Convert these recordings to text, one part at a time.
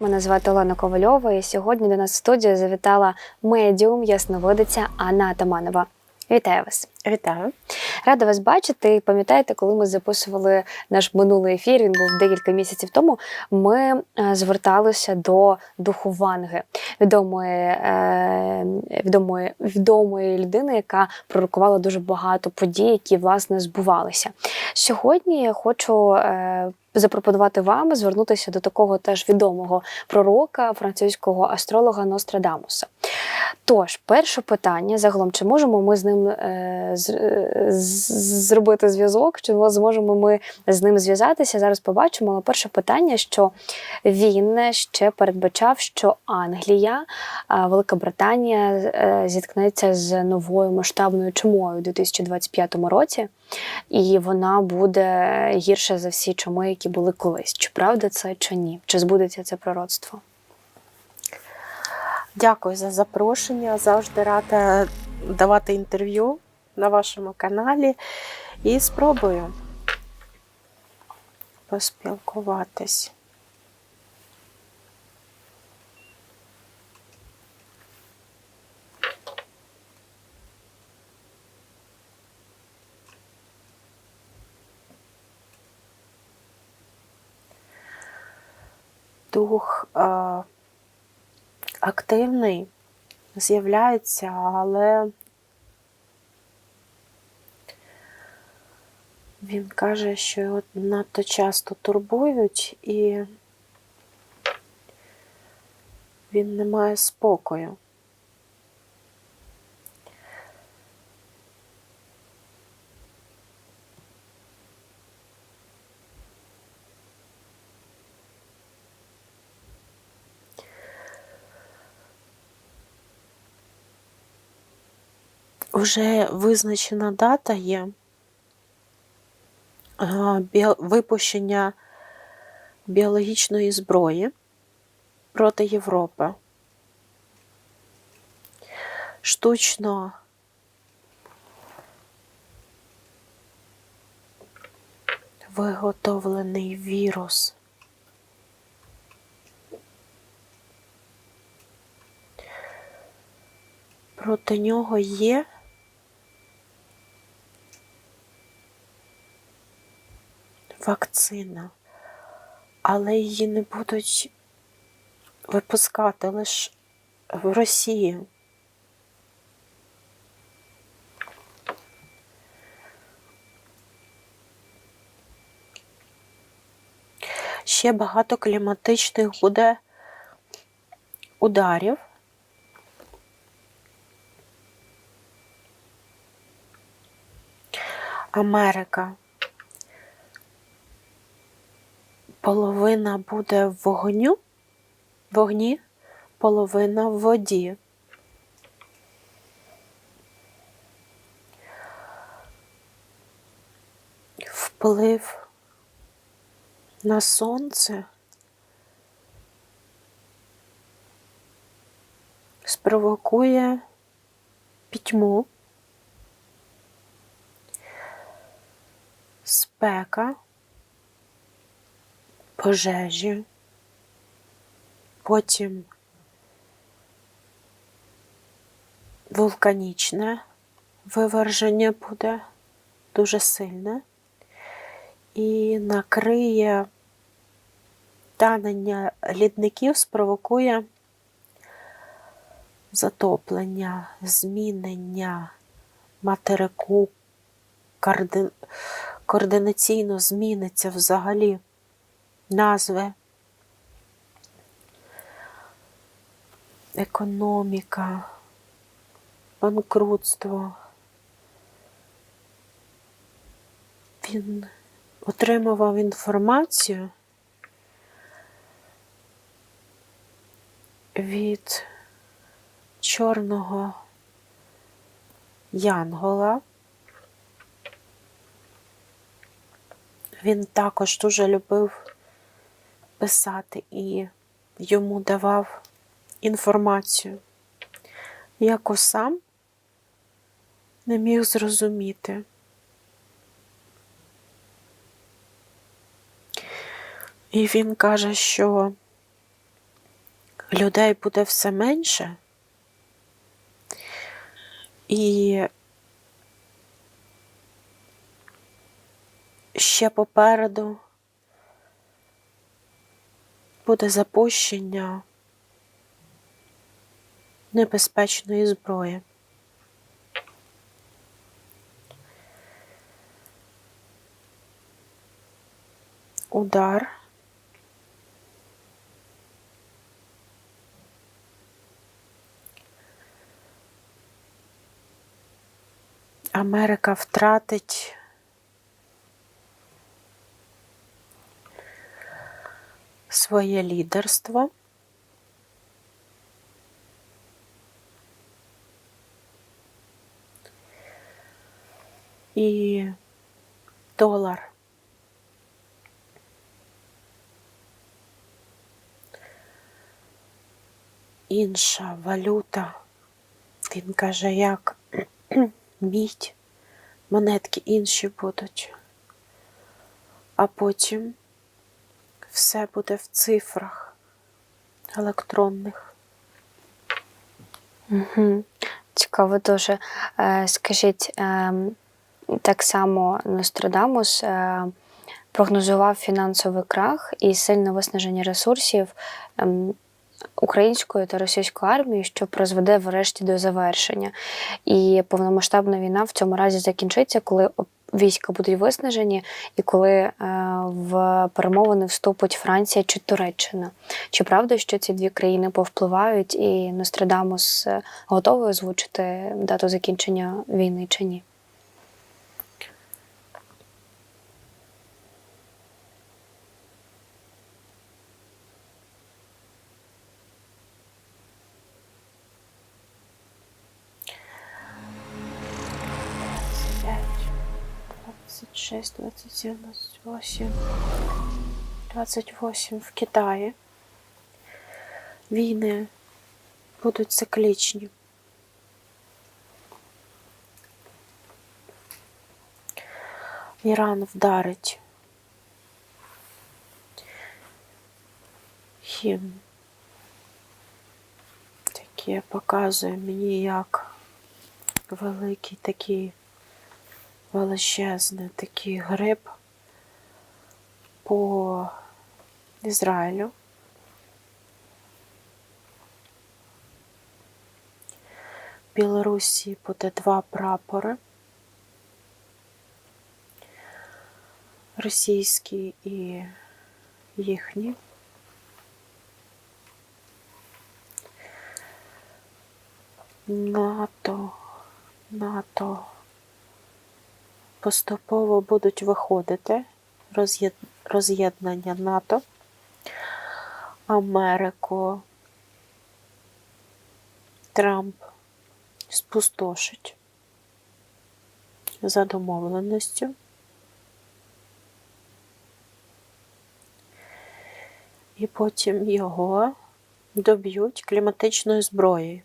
Мене звати Олена Ковальова, і сьогодні до нас в студію завітала медіум ясновидиця Анна Атаманова. Вітаю вас! Вітаю. Рада вас бачити. Пам'ятаєте, коли ми записували наш минулий ефір, він був декілька місяців тому. Ми е, зверталися до духу Ванги, відомої, е, відомої, відомої людини, яка пророкувала дуже багато подій, які власне збувалися. Сьогодні я хочу е, запропонувати вам звернутися до такого теж відомого пророка, французького астролога Нострадамуса. Тож, перше питання загалом, чи можемо ми з ним зробити зв'язок, чи зможемо ми з ним зв'язатися? Зараз побачимо. Але перше питання, що він ще передбачав, що Англія, Велика Британія е, зіткнеться з новою масштабною чумою у 2025 році, і вона буде гірша за всі чуми, які були колись. Чи правда це, чи ні? Чи збудеться це пророцтво? Дякую за запрошення. Завжди рада давати інтерв'ю на вашому каналі і спробую поспілкуватись. Дух е, активний з'являється, але він каже, що його надто часто турбують і він не має спокою. Вже визначена дата є випущення біологічної зброї проти Європи. Штучно виготовлений вірус. Проти нього є вакцина, але її не будуть випускати лише в Росії. Ще багато кліматичних буде ударів. Америка. Половина буде в вогню, вогні, половина в воді. Вплив на сонце спровокує пітьму, спека, пожежі, потім вулканічне виверження буде дуже сильне і накриє танення лідників, спровокує затоплення, змінення материку, координаційно зміниться взагалі назви, економіка, банкрутство. Він отримував інформацію від чорного янгола. Він також дуже любив писати і йому давав інформацію, яку сам не міг зрозуміти. І він каже, що людей буде все менше. І ще попереду буде запущення небезпечної зброї. Удар. Америка втратить своє лідерство. І долар інша валюта. Він каже, як мідь, монетки інші будуть. А потім все буде в цифрах електронних. Угу. Цікаво дуже. Е, Скажіть, е, так само Нострадамус е, прогнозував фінансовий крах і сильне виснаження ресурсів ем, української та російської армії, що призведе врешті до завершення. І повномасштабна війна в цьому разі закінчиться, коли війська будуть виснажені, і коли е, в перемовини вступить Франція чи Туреччина. Чи правда, що ці дві країни повпливають, і Нострадамус е, готовий озвучити дату закінчення війни чи ні? Двадцять шесть, двадцать семь, двадцать восемь. Двадцять восемь в Китаї. Війни будуть циклічні. Іран вдарить їм. Таке показує мені як великий такий величезний такий гриб по Ізраїлю. В Білорусі буде два прапори. Російський і їхній. НАТО, НАТО поступово будуть виходити роз'єд- роз'єднання НАТО, Америку, Трамп спустошить за домовленістю. І потім його доб'ють кліматичною зброєю.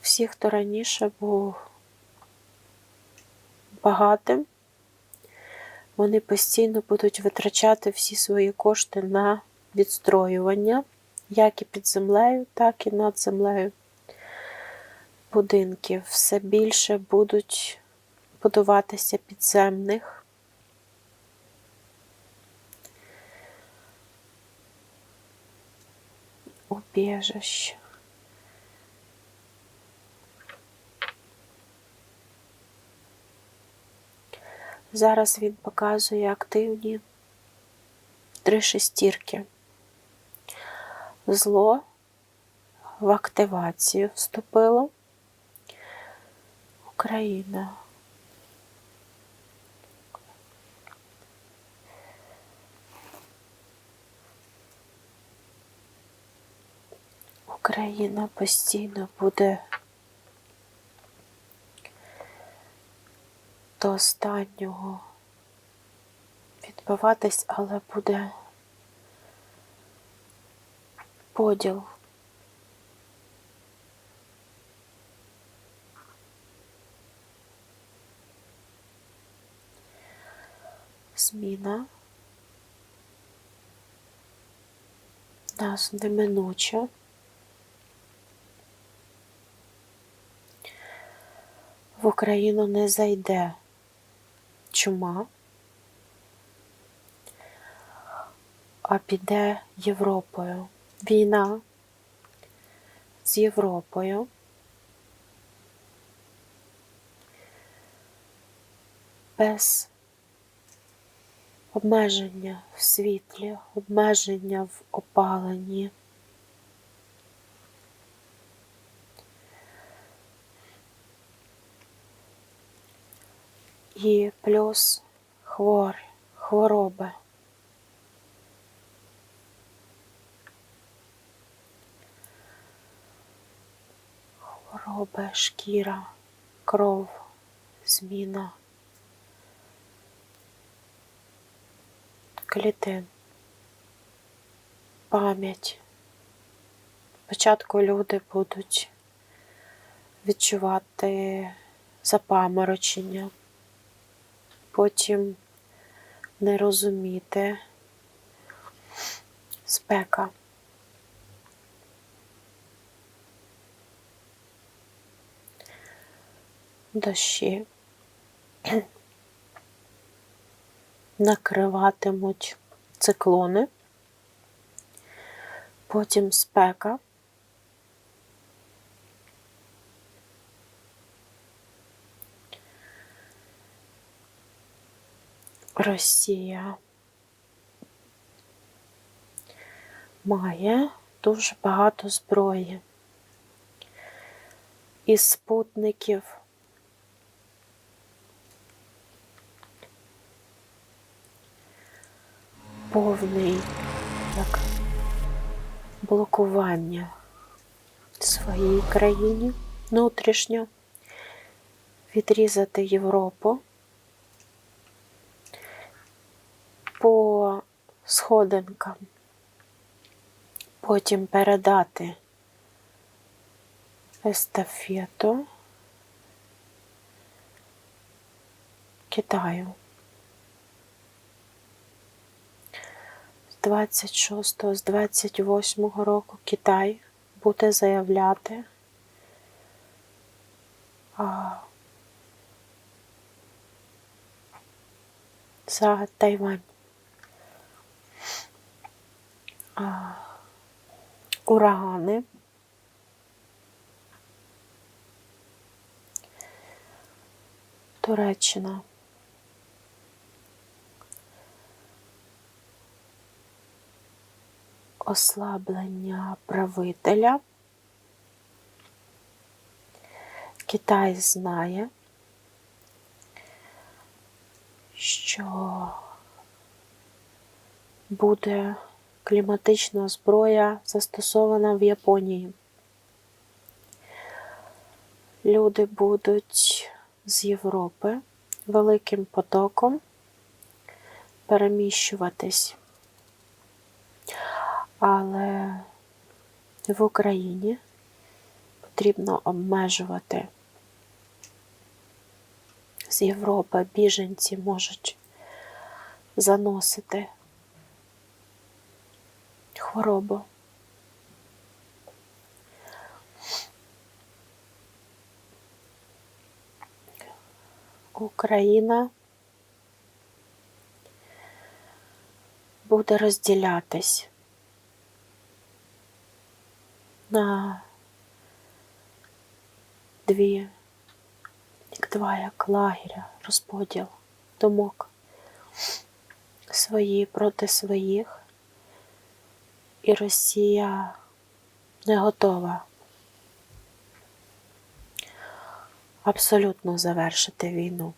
Всі, хто раніше був багатим, вони постійно будуть витрачати всі свої кошти на відстроювання, як і під землею, так і над землею. Будинків все більше будуть будуватися підземних. Убіжищ. Зараз він показує активні три шестірки. Зло в активацію вступило. Україна. Україна постійно буде до останнього відбиватись, але буде поділ. Зміна. нас неминуче. В Україну не зайде чума, а піде Європою. Війна з Європою. Без обмеження в світлі, обмеження в опаленні. І плюс хвор, хвороби. Хвороби, шкіра, кров, зміна. клітин, пам'ять. Спочатку люди будуть відчувати запаморочення, потім не розуміти спека. Дощі накриватимуть циклони, потім спека. Росія має дуже багато зброї із спутників. повний як блокування своїй країні внутрішньо, відрізати Європу по сходинкам, потім передати естафету Китаю. 26 з 28 року Китай буде заявляти а, за Тайвань. А, урагани. Туреччина. ослаблення правителя. Китай знає, що буде кліматична зброя застосована в Японії. Люди будуть з Європи великим потоком переміщуватись але в Україні потрібно обмежувати з Європи біженці можуть заносити хворобу. Україна буде розділятись на дві, як два як лагеря, розподіл думок свої проти своїх, і Росія не готова абсолютно завершити війну.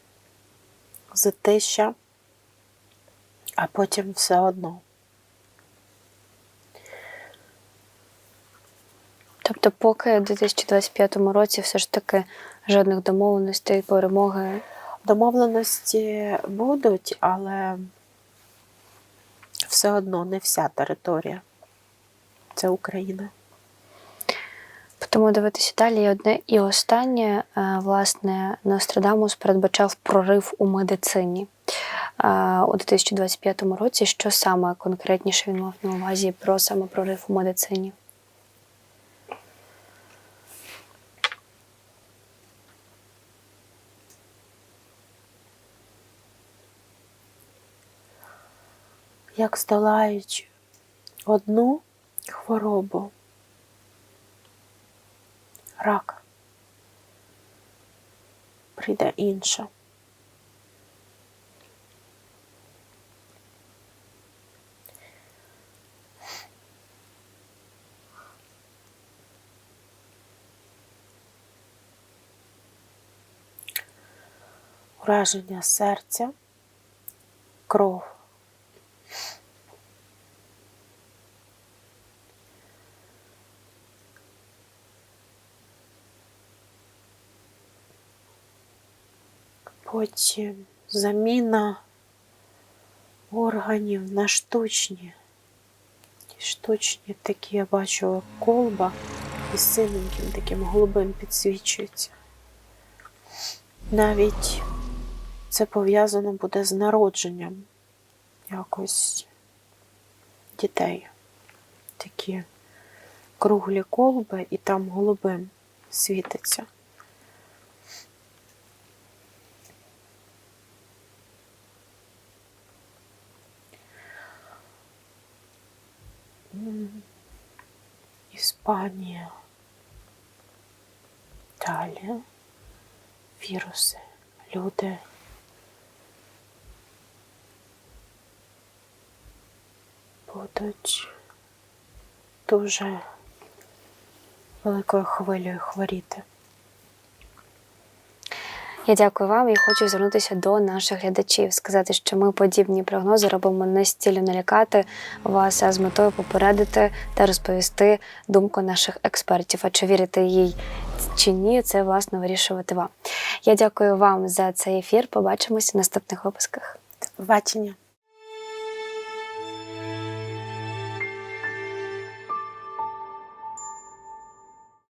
Затища, а потім все одно. Тобто, поки у 2025 році все ж таки жодних домовленостей, перемоги. Домовленості будуть, але все одно не вся територія. Це Україна. Тому дивитися далі. Одне і останнє, е, власне, Нострадамус передбачав прорив у медицині. у 2025 році. Що саме конкретніше він мав на увазі про саме прорив у медицині? Як здолаючи одну хворобу, рак, прийде інша. Ураження серця, кров. Потім заміна органів на штучні. Штучні такі я бачу колба і синеньким таким голубим підсвічується. Навіть це пов'язано буде з народженням якось дітей. Такі круглі колби і там голубим світиться. Іспанія. Далі Віруси. Люди. Будуть дуже великою хвилею хворіти. Я дякую вам і хочу звернутися до наших глядачів, сказати, що ми подібні прогнози робимо не з цілі налякати вас, а з метою попередити та розповісти думку наших експертів. А чи вірите їй чи ні, це власне вирішувати вам. Я дякую вам за цей ефір. Побачимось в наступних випусках. До побачення.